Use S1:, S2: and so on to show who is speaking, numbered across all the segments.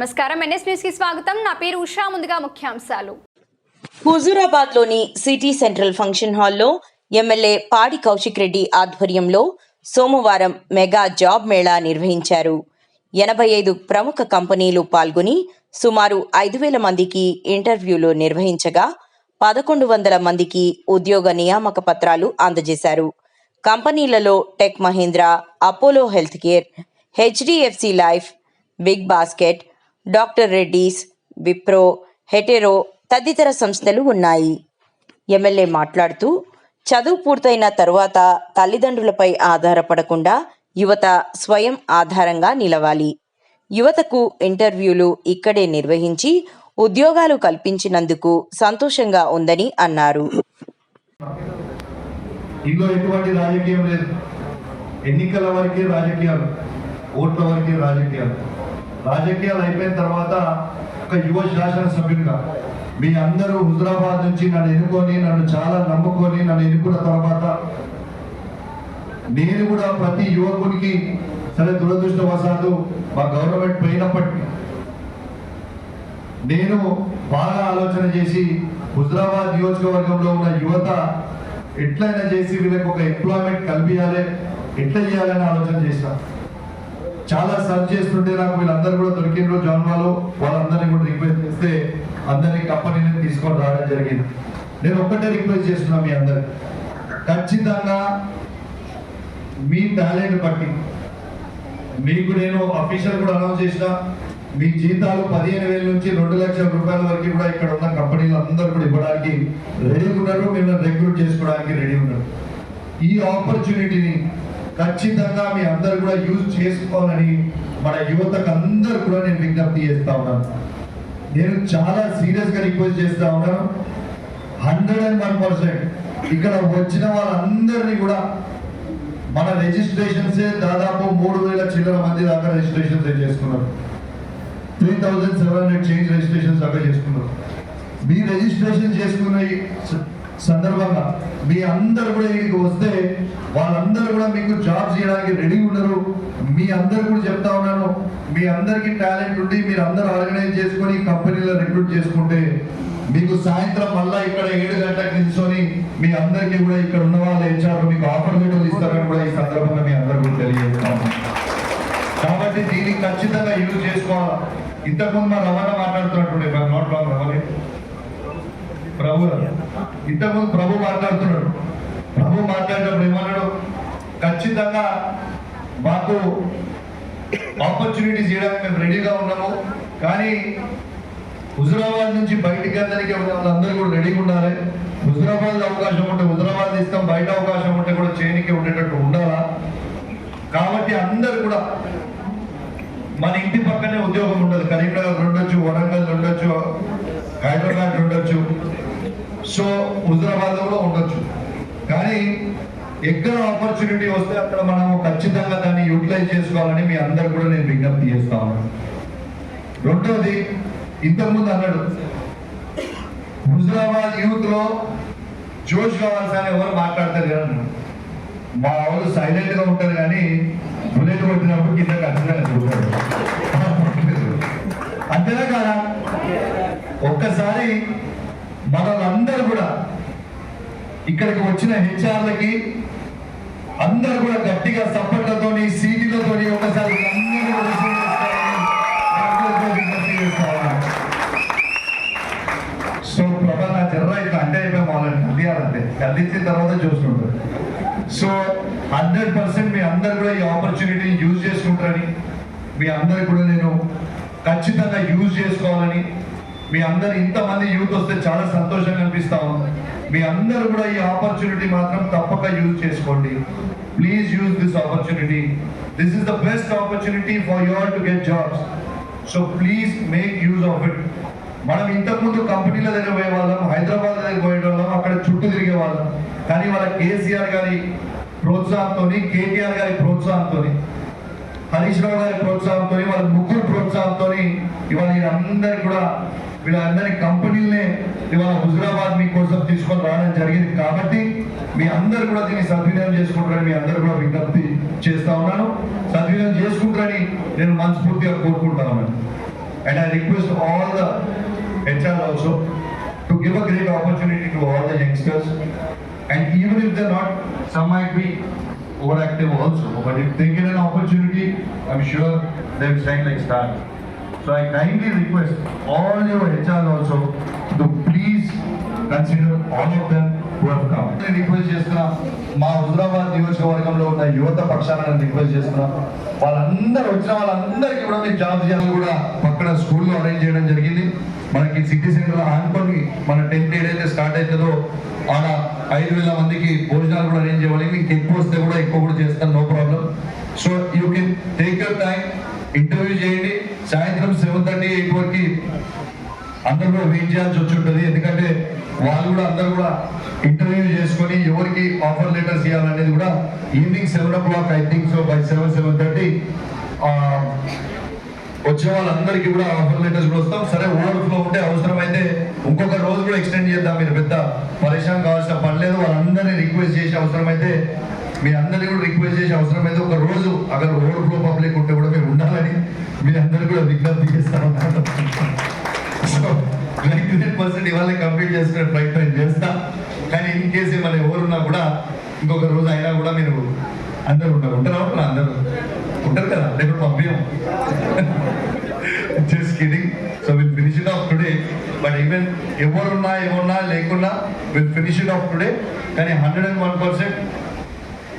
S1: నమస్కారం. ఎన్ఎస్ న్యూస్కి స్వాగతం. నా పేరు ఉషా. ముందుగా ముఖ్యాంశాలు.
S2: హుజూరాబాద్లోని సిటీ సెంట్రల్ ఫంక్షన్ హాల్లో ఎమ్మెల్యే పాడి కౌశిక్ రెడ్డి ఆధ్వర్యంలో సోమవారం మెగా జాబ్ మేళా నిర్వహించారు. ఎనభై ఐదు ప్రముఖ కంపెనీలు పాల్గొని సుమారు ఐదు వేల మందికి ఇంటర్వ్యూలు నిర్వహించగా పదకొండు వందల మందికి ఉద్యోగ నియామక పత్రాలు అందజేశారు. కంపెనీలలో Tech Mahindra Apollo Health Care HDFC Life Big Basket Doctor Reddy's Wipro Hetero తదితర సంస్థలు ఉన్నాయి. ఎమ్మెల్యే మాట్లాడుతూ చదువు పూర్తయిన తరువాత తల్లిదండ్రులపై ఆధారపడకుండా యువత స్వయం ఆధారంగా నిలవాలి. యువతకు ఇంటర్వ్యూలు ఇక్కడే నిర్వహించి ఉద్యోగాలు కల్పించినందుకు సంతోషంగా ఉందని అన్నారు.
S3: ఇందులో ఎటువంటి రాజకీయం లేదు. ఎన్నికల వరకే రాజకీయాలు ఓట్ల వరకే రాజకీయాలు. రాజకీయాలు అయిపోయిన తర్వాత ఒక యువ శాసనసభ్యుడిగా మీ అందరూ హుజరాబాద్ నుంచి నన్ను ఎన్నుకొని నన్ను చాలా నమ్ముకొని నన్ను ఎన్నుకున్న తర్వాత నేను కూడా ప్రతి యువకునికి సరే దురదృష్టవశాత్తు మా గవర్నమెంట్ పోయినప్పటికీ నేను బాగా ఆలోచన చేసి హుజరాబాద్ నియోజకవర్గంలో ఉన్న యువత ఎట్లయినా చేసి వీళ్ళకి ఒక ఎంప్లాయ్మెంట్ కల్పించాలి ఎట్లా చేయాలని ఆలోచన చేశాను. చాలా సర్చ్ చేస్తుంటే నాకు వీళ్ళందరూ కూడా దొరికిన జాన్వాలో వాళ్ళందరినీ కూడా రిక్వెస్ట్ చేస్తే అందరినీ కంపెనీని తీసుకొని రావడం జరిగింది. నేను ఒక్కటే రిక్వెస్ట్ చేస్తున్నా మీ అందరికి. ఖచ్చితంగా మీ టాలెంట్ బట్టి మీకు నేను అఫీషియల్ కూడా అనౌన్స్ చేసిన మీ జీతాలు పదిహేను వేల నుంచి రెండు లక్షల రూపాయల వరకు కూడా ఇక్కడ ఉన్న కంపెనీలు అందరూ కూడా ఇవ్వడానికి రెడీ ఉన్నారు. మిమ్మల్ని రిక్రూట్ చేసుకోవడానికి రెడీ ఉన్నారు. ఈ ఆపర్చునిటీని ఖచ్చితంగా మీ అందరు కూడా యూజ్ చేసుకోవాలని మన యువతకు అందరు కూడా నేను విజ్ఞప్తి చేస్తా ఉన్నాను. నేను చాలా సీరియస్గా రిక్వెస్ట్ చేస్తా ఉన్నాను. Hundred and one percent. ఇక్కడ వచ్చిన వాళ్ళందరినీ కూడా మన రిజిస్ట్రేషన్స్ దాదాపు మూడు వేల చిల్లర మంది దాకా రిజిస్ట్రేషన్స్ చేసుకున్నారు. Three thousand seven hundred change registrations దాకా చేసుకున్నారు. మీ రిజిస్ట్రేషన్ చేసుకున్న సందర్భంగా మీ అందరు కూడా ఇక్కడికి వస్తే వాళ్ళందరూ కూడా మీకు జాబ్ చేయడానికి రెడీ ఉన్నారు మీ అందరు కూడా చెప్తా ఉన్నాను మీ అందరికీ టాలెంట్ ఉండి మీరు అందరూ ఆర్గనైజ్ చేసుకొని కంపెనీలో రిక్రూట్ చేసుకుంటే మీకు సాయంత్రం మళ్ళా ఇక్కడ ఏడు గంటలకు నిల్చొని మీ అందరికీ కూడా ఇక్కడ ఉన్న వాళ్ళు హెచ్ఆర్ మీకు ఆఫర్ లెటర్లు ఇస్తారని కూడా ఈ సందర్భంగా మీ అందరు కూడా తెలియజేస్తాము కాబట్టి దీన్ని ఖచ్చితంగా యూజ్ చేసుకోవాలి? ఇంతకుముందు మా రవాణా మాట్లాడుతున్నట్టుండే నాట్ రాంగ్ రవాణా ఇంతకుముందు ప్రభు మాట్లాడుతున్నాడు. ప్రభు మాట్లాడినప్పుడు ఏమన్నాడు ఖచ్చితంగా మాకు ఆపర్చునిటీ చేయడానికి మేము రెడీగా ఉన్నాము. కానీ హుజురాబాద్ నుంచి బయటికి అందరికీ వాళ్ళందరూ కూడా రెడీగా ఉండాలి. హుజురాబాద్ అవకాశం ఉంటే హుజురాబాద్ ఇస్తాం. బయట అవకాశం ఉంటే కూడా చేయనికి ఉండేటట్టు ఉండాలా? కాబట్టి అందరు కూడా మన ఇంటి పక్కనే ఉద్యోగం ఉండదు. కరీంనగర్ ఉండొచ్చు వరంగల్ ఉండొచ్చు హైదరాబాద్ ఉండొచ్చు. సో హుజరాబాద్లో కూడా ఉండొచ్చు. కానీ ఎక్కడ ఆపర్చునిటీ వస్తే అక్కడ మనం ఖచ్చితంగా దాన్ని యూటిలైజ్ చేసుకోవాలని మీ అందరు కూడా నేను విజ్ఞప్తి చేస్తా ఉన్నాను రెండవది ఇంతకుముందు అన్నాడు హుజరాబాద్ యూత్లో జోష్ కావాల్సిన ఎవరు మాట్లాడతారు కదా మా వాళ్ళు సైలెంట్గా ఉంటారు కానీ బుల్లెట్ కొట్టినప్పుడు కింద ఖచ్చితంగా చూస్తారు అంతేనా కాదా? ఒక్కసారి మనలందరూ కూడా ఇక్కడికి వచ్చిన హెచ్ఆర్లకి అందరు కూడా గట్టిగా సప్పట్లతోని సీటీలతోని ఒకసారి సో ప్రభా నా జర్ర ఇట్లా అంటే అయిపోయి వాళ్ళని కదియాలంటే కదిలించిన తర్వాత చూసుకుంటారు సో హండ్రెడ్ పర్సెంట్ మీ అందరు కూడా ఈ ఆపర్చునిటీని యూజ్ చేసుకుంటారని మీ అందరు కూడా నేను ఖచ్చితంగా యూజ్ చేసుకోవాలి. మీ అందరు ఇంతమంది యూత్ వస్తే చాలా సంతోషంగా అనిపిస్తా ఉంది. మీ అందరు కూడా ఈ ఆపర్చునిటీ మాత్రం తప్పక యూజ్ చేసుకోండి. Please use this opportunity this is the best opportunity for your to get jobs so please make use of it మనం ఇంతకుముందు కంపెనీల దగ్గర పోయే వాళ్ళం హైదరాబాద్ దగ్గర పోయే వాళ్ళం అక్కడ చుట్టూ తిరిగే వాళ్ళం కానీ వాళ్ళ కేసీఆర్ గారి ప్రోత్సాహంతో కేటీఆర్ గారి ప్రోత్సాహంతో హరీష్ రావు గారి ప్రోత్సాహంతో వాళ్ళ ముగ్గురు ప్రోత్సాహంతో ఇవాళ అందరు కూడా వీళ్ళందరి కంపెనీలనే ఇవాళ హుజరాబాద్ మీ కోసం తీసుకొని రావడం జరిగింది. కాబట్టి మీ అందరు కూడా దీన్ని సద్వినియోగం చేసుకుంటారని మీ అందరు కూడా విజ్ఞప్తి చేస్తా ఉన్నాను. సద్వినియోగం చేసుకుంటారని నేను మనస్ఫూర్తిగా కోరుకుంటాను and I request all the HR also to give a great opportunity to all the youngsters and even if the not some it be over active also but if think in an opportunity I'm sure they sign like start So I kindly request all your HR also to please consider all of them who have come. నేను request చేస్తున్నా మా హుజరాబాద్ నియోజకవర్గంలో ఉన్న యువత పక్షాన నేను request చేస్తున్నా. వాళ్ళందరూ వచ్చిన వాళ్ళందరికీ కూడా మీకు జాబ్ చేయాలని కూడా పక్కన స్కూల్లో అరేంజ్ చేయడం జరిగింది. మనకి సిటీ సెంటర్ ఆనుకొని మన టెన్త్ ఏదైతే స్టార్ట్ అవుతుందో ఆడ ఐదు వేల మందికి భోజనాలు కూడా అరేంజ్ చేయాలి మీకు ఎక్కువ వస్తే కూడా ఎక్కువ కూడా చేస్తాను no problem so you can take your time interview చేయండి. సాయంత్రం సెవెన్ థర్టీ ఎయిట్ వరకు అందరూ కూడా వెయిట్ చేయాల్సి వచ్చి ఉంటుంది. ఎందుకంటే వాళ్ళు కూడా అందరూ కూడా ఇంటర్వ్యూ చేసుకొని ఎవరికి ఆఫర్ లెటర్స్ ఇవ్వాలనేది కూడా evening seven o'clock I think so by seven seven thirty వచ్చే వాళ్ళందరికీ కూడా ఆఫర్ లెటర్స్ కూడా వస్తాం. సరే ఓవర్ఫ్లో ఉంటే అవసరమైతే ఇంకొక రోజు కూడా ఎక్స్టెండ్ చేద్దాం. మీరు పెద్ద పరిశ్రమ కావాల్సిన పర్లేదు వాళ్ళందరినీ రిక్వెస్ట్ చేసి అవసరమైతే మీ అందరినీ కూడా రిక్వెస్ట్ చేసి అవసరమైతే ఒక రోజు అక్కడ ఓవర్ఫ్లో పబ్లిక్ ఉంటే కూడా మీరు ఉండాలని మీ అందరికీ కూడా విజ్ఞప్తి చేస్తాం సో నైన్టీ నైన్ పర్సెంట్ ఇవాళ కంప్లీట్ చేసుకునే ప్రయత్నం చేస్తా. కానీ ఇన్ కేసు మన ఎవరున్నా కూడా ఇంకొక రోజు అయినా కూడా మీరు అందరూ ఉంటారు. ఉంటారా? ఉంటారా అందరూ? ఉంటారు కదా? రేపు పంపించాం just kidding so will finish it off today but even ఎవరున్నా ఏమున్నా లేకున్నా will finish it off today కానీ hundred and one percent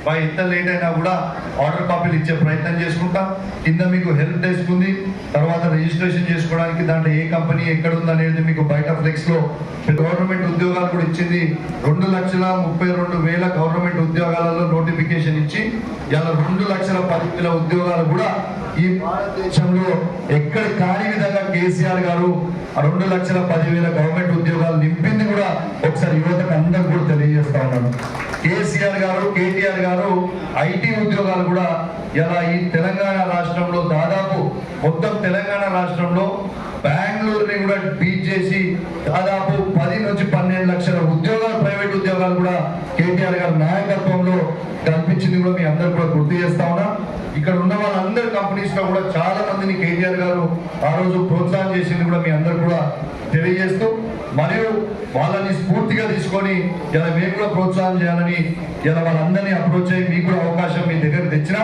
S3: by ఎంత లేట్ అయినా కూడా ఆర్డర్ కాపీలు ఇచ్చే ప్రయత్నం చేసుకుంటాం. కింద మీకు హెల్ప్ డెస్క్ ఉంది. తర్వాత రిజిస్ట్రేషన్ చేసుకోవడానికి దాంట్లో ఏ కంపెనీ ఎక్కడ ఉందనేది మీకు బయట ఫ్లెక్స్లో గవర్నమెంట్ ఉద్యోగాలు కూడా ఇచ్చింది. రెండు లక్షల ముప్పై రెండు వేల గవర్నమెంట్ ఉద్యోగాలలో నోటిఫికేషన్ ఇచ్చి ఇలా రెండు లక్షల పది వేల ఉద్యోగాలు కూడా ఈ భారతదేశంలో ఎక్కడ కాని విధంగా కేసీఆర్ గారు ఆ రెండు లక్షల పదివేల గవర్నమెంట్ ఉద్యోగాలు నింపింది కూడా ఒకసారి యువతకు అందరూ కూడా తెలియజేస్తా ఉన్నాను. కేసీఆర్ గారు కేటీఆర్ గారు ఐటీ ఉద్యోగాలు కూడా ఇలా ఈ తెలంగాణ రాష్ట్రంలో దాదాపు మొత్తం తెలంగాణ రాష్ట్రంలో బెంగళూరుని కూడా బీట్ చేసి దాదాపు పది నుంచి పన్నెండు లక్షల ఉద్యోగాలు ప్రైవేట్ ఉద్యోగాలు కూడా కేటీఆర్ గారి నాయకత్వంలో కల్పించింది కూడా మీ అందరు కూడా గుర్తు చేస్తా ఉన్నా. ఇక్కడ ఉన్న వాళ్ళందరి కంపెనీస్లో కూడా చాలా మందిని కేటీఆర్ గారు ఆ రోజు ప్రోత్సాహం చేసింది కూడా మీ అందరు కూడా తెలియజేస్తూ మరియు వాళ్ళని స్ఫూర్తిగా తీసుకొని ఇలా మేము కూడా ప్రోత్సాహం చేయాలని ఇలా వాళ్ళందరినీ అప్రోచ్ అయ్యి మీకు కూడా అవకాశం మీ దగ్గర తెచ్చినా